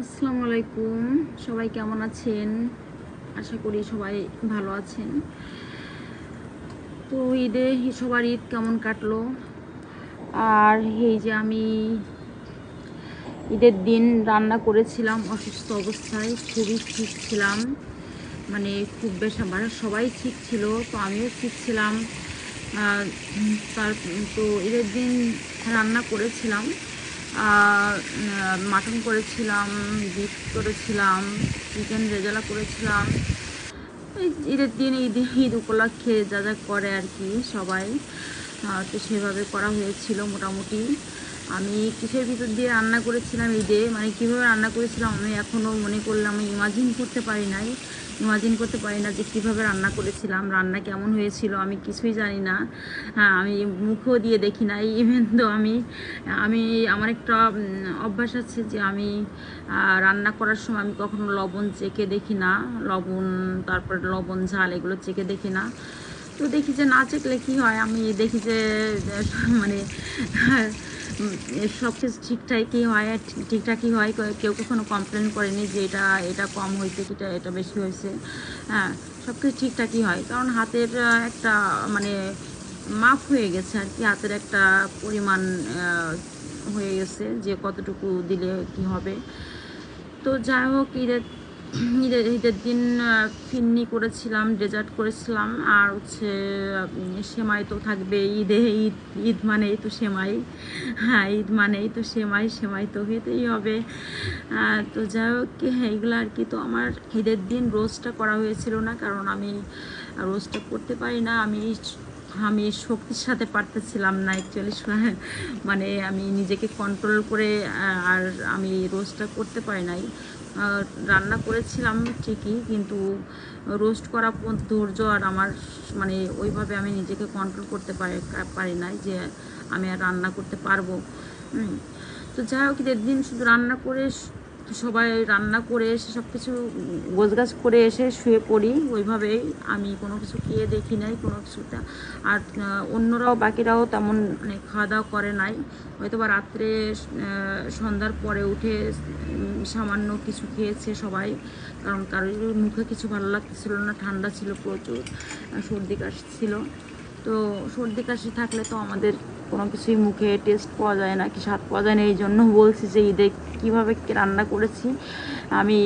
আসসালামু আলাইকুম। সবাই কেমন আছেন? আশা করি সবাই ভালো আছেন। তো ঈদে সবার ঈদ কেমন কাটলো? আর এই যে আমি ঈদের দিন রান্না করেছিলাম, অসুস্থ অবস্থায় খুবই ঠিক ছিলাম। মানে খুব বেশ আমার, সবাই ঠিক ছিল, তো আমিও ঠিক ছিলাম। তার, তো ঈদের দিন রান্না করেছিলাম। মাটন করেছিলাম বিফ করেছিলাম চিকেন রেজালা করেছিলাম। ঈদের দিন, ঈদ ঈদ উপলক্ষে যা যা করে আর কি সবাই। তো সেভাবে করা হয়েছিল মোটামুটি। আমি কিসের ভিতর দিয়ে রান্না করেছিলাম ঈদে মানে কীভাবে রান্না করেছিলাম আমি এখনও মনে করলাম, আমি ইমাজিন করতে পারি নাই। ইমাজিন করতে পারি না যে কীভাবে রান্না করেছিলাম, রান্না কেমন হয়েছিল, আমি কিছুই জানি না। হ্যাঁ আমি মুখও দিয়ে দেখি নাই ইভেন তো আমি আমি আমার একটা অভ্যাস আছে যে আমি রান্না করার সময় আমি কখনো লবণ চেখে দেখি না, লবণ, তারপরে লবণ, ঝাল এগুলো চেখে দেখি না। তো দেখি যে না চেকলে কী হয়, আমি দেখি যে মানে সব কিছু ঠিকঠাকই হয় ঠিকঠাকই হয়। কেউ কখনো কমপ্লেন করেনি যে এটা এটা কম হয়েছে কিটা, এটা বেশি হয়েছে। হ্যাঁ সব কিছু ঠিকঠাকই হয়। কারণ হাতের একটা মানে মাপ হয়ে গেছে আর কি। হাতের একটা পরিমাণ হয়ে গেছে যে কতটুকু দিলে কি হবে। তো যাই হোক, ঈদের ঈদের ঈদের দিন ফিন্নি করেছিলাম ডেজার্ট করেছিলাম, আর হচ্ছে সেমাই তো থাকবে, ঈদে ঈদ ঈদ মানেই তো সেমাই। হ্যাঁ ঈদ মানেই তো সেমাই সেমাই তো খেতেই হবে। তো যাই হোক এইগুলো আর কি। তো আমার ঈদের দিন রোজটা করা হয়েছিল না, কারণ আমি রোজটা করতে পারি না। আমি আমি শক্তির সাথে পারতেছিলাম না অ্যাকচুয়ালি মানে আমি নিজেকে কন্ট্রোল করে আর আমি রোজটা করতে পারি নাই। রান্না করেছিলাম ঠিকই, কিন্তু রোস্ট করা ধৈর্য আর আমার মানে ওইভাবে আমি নিজেকে কন্ট্রোল করতে পারি নাই যে আমি আর রান্না করতে পারব। তো যাই হোক দিন শুধু রান্না করে সবাই রান্না করে এসে সব কিছু গোছগাছ করে এসে শুয়ে পড়ি। ওইভাবেই আমি কোনো কিছু খেয়ে দেখি নাই, কোনো কিছুটা। আর অন্যরাও বাকিরাও তেমন মানে খাওয়া দাওয়া করে নাই। হয়তো বা রাত্রে সন্ধ্যার পরে উঠে সামান্য কিছু খেয়েছে সবাই। কারণ কারোর মুখে কিছু ভালো লাগতেছিল না, ঠান্ডা ছিল প্রচুর সর্দি কাশি ছিল। তো সর্দি কাশি থাকলে তো আমাদের কোনো কিছুই মুখে টেস্ট পাওয়া যায় না, কি স্বাদ পাওয়া যায় না, এই জন্য বলছি যে ঈদে কীভাবে রান্না করেছি আমি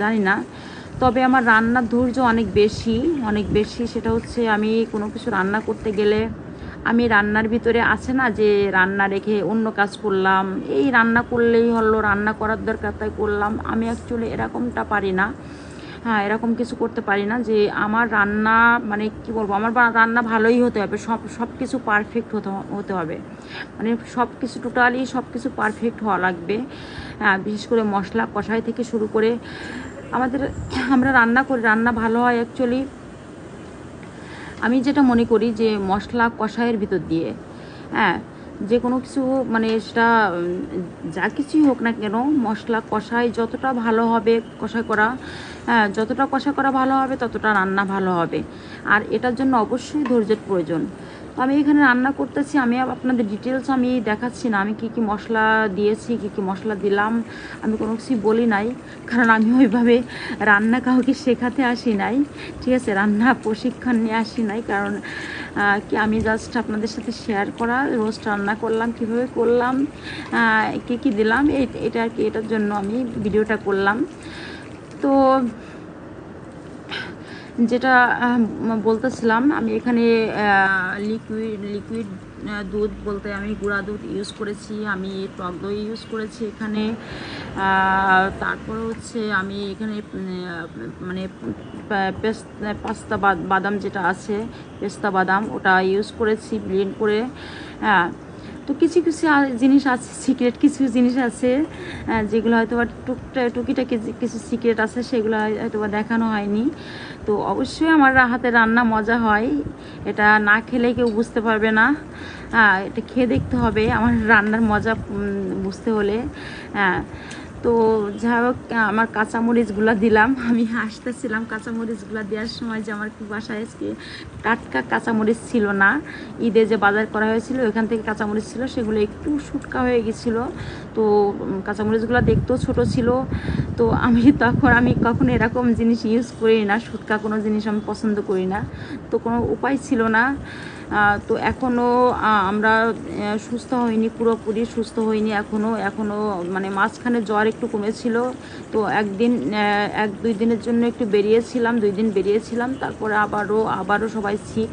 জানি না। তবে আমার রান্নার ধৈর্য অনেক বেশি অনেক বেশি। সেটা হচ্ছে আমি কোনো কিছু রান্না করতে গেলে আমি রান্নার ভিতরে আছে না যে রান্না রেখে অন্য কাজ করলাম, এই রান্না করলেই হলো, রান্না করার দরকার তাই করলাম। আমি অ্যাকচুয়ালি এরকমটা পারি না। হ্যাঁ এরকম কিছু করতে পারি না যে আমার রান্না মানে কি বলব, আমার রান্না ভালোই হতে হবে, সব সব কিছু পারফেক্ট হতে হতে হবে। মানে সব কিছু টোটালি সব কিছু পারফেক্ট হওয়া লাগবে। হ্যাঁ বিশেষ করে মশলা কষাই থেকে শুরু করে আমাদের, আমরা রান্না করি, রান্না ভালো হয় অ্যাকচুয়ালি আমি যেটা মনে করি যে মশলা কষাইয়ের ভিতর দিয়ে হ্যাঁ যে কোনো কিছু মানে সেটা, যা কিছুই হোক না কেন, মশলা কষাই যতটা ভালো হবে কষাই করা হ্যাঁ যতটা কষা করা ভালো হবে, ততটা রান্না ভালো হবে। আর এটার জন্য অবশ্যই ধৈর্যের প্রয়োজন। আমি এখানে রান্না করতেছি, আমি আপনাদের ডিটেলস আমি দেখাচ্ছি না, আমি কি কি মশলা দিয়েছি, কি কি মশলা দিলাম, আমি কোনো কিছুই বলি নাই, কারণ আমি ওইভাবে রান্না কাউকে শেখাতে আসি নাই, ঠিক আছে, রান্না প্রশিক্ষণ নিয়ে আসি নাই, কারণ কি আমি জাস্ট আপনাদের সাথে শেয়ার করা রোস্ট রান্না করলাম, কীভাবে করলাম কি কি দিলাম এটা আর কি, এটার জন্য আমি ভিডিওটা করলাম। তো যেটা বলতেছিলাম, আমি এখানে লিকুইড লিকুইড দুধ বলতে আমি গুঁড়া দুধ ইউজ করেছি, আমি টক দই ইউজ করেছি এখানে। তারপর হচ্ছে আমি এখানে মানে পাস্তা বাদ- বাদাম যেটা আছে, পেস্তা বাদাম, ওটা ইউজ করেছি ব্লেন্ড করে। হ্যাঁ তো কিছু কিছু জিনিস আছে সিক্রেট কিছু জিনিস আছে যেগুলো হয়তো বা টুকটা, টুকিটাকি কিছু সিক্রেট আছে সেগুলো হয়তো বা দেখানো হয়নি। তো অবশ্যই আমার হাতে রান্না মজা হয়, এটা না খেলে কেউ বুঝতে পারবে না। এটা খেয়ে দেখতে হবে, আমার রান্নার মজা বুঝতে হলে। হ্যাঁ তো যাই হোক, আমার কাঁচামরিচগুলো দিলাম। আমি আসতেছিলাম কাঁচামরিচগুলো দেওয়ার সময় যে আমার বাসায় আজকে টাটকা কাঁচামরিচ ছিল না। ঈদে যে বাজার করা হয়েছিল ওখান থেকে কাঁচামরিচ ছিল, সেগুলো একটু শুটকা হয়ে গেছিল। তো কাঁচামরিচগুলো দেখতেও ছোট ছিল। তো আমি তখন, আমি কখনো এরকম জিনিস ইউজ করি না শুটকা কোনো জিনিস আমি পছন্দ করি না। তো কোনো উপায় ছিল না। তো এখনও আমরা সুস্থ হইনি, পুরোপুরি সুস্থ হইনি এখনও এখনও মানে মাঝখানে জ্বর একটু কমেছিল। তো একদিন এক, দুই দিনের জন্য একটু বেরিয়েছিলাম, দুই দিন বেরিয়েছিলাম। তারপরে আবারও আবারও সবাই ঠিক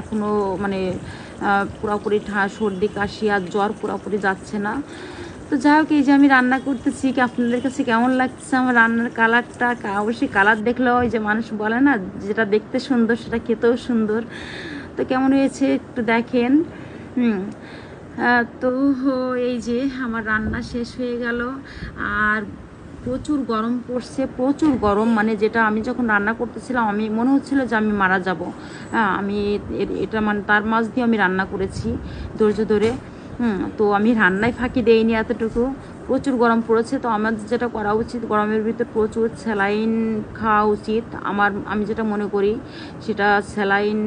এখনও মানে পুরোপুরি ঠা, সর্দি, কাশি আর জ্বর পুরোপুরি যাচ্ছে না। তো যাই হোক, এই যে আমি রান্না করতেছি, কি আপনাদের কাছে কেমন লাগছে আমার রান্নার কালারটা? অবশ্যই কালার দেখলেও ওই যে মানুষ বলে না, যেটা দেখতে সুন্দর, সেটা খেতেও সুন্দর। তো কেমন হয়েছে একটু দেখেন। হুম। তো এই যে আমার রান্না শেষ হয়ে গেল। আর প্রচুর গরম পড়ছে, প্রচুর গরম। মানে যেটা আমি যখন রান্না করতেছিলাম, আমি মনে হচ্ছিল যে আমি মারা যাব। হ্যাঁ আমি এটা মানে তার মাঝ দিয়ে আমি রান্না করেছি ধৈর্য ধরে। হুম, তো আমি রান্নায় ফাঁকি দেইনি এতটুকু। প্রচুর গরম পড়েছে, তো আমার যেটা করা উচিত, গরমের ভিতর প্রচুর স্যালাইন খাওয়া উচিত। আমার, আমি যেটা মনে করি, সেটা স্যালাইন,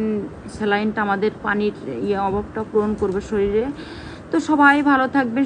স্যালাইনটা আমাদের পানির ইয়ে অভাবটা পূরণ করবে শরীরে। তো সবাই ভালো থাকবেন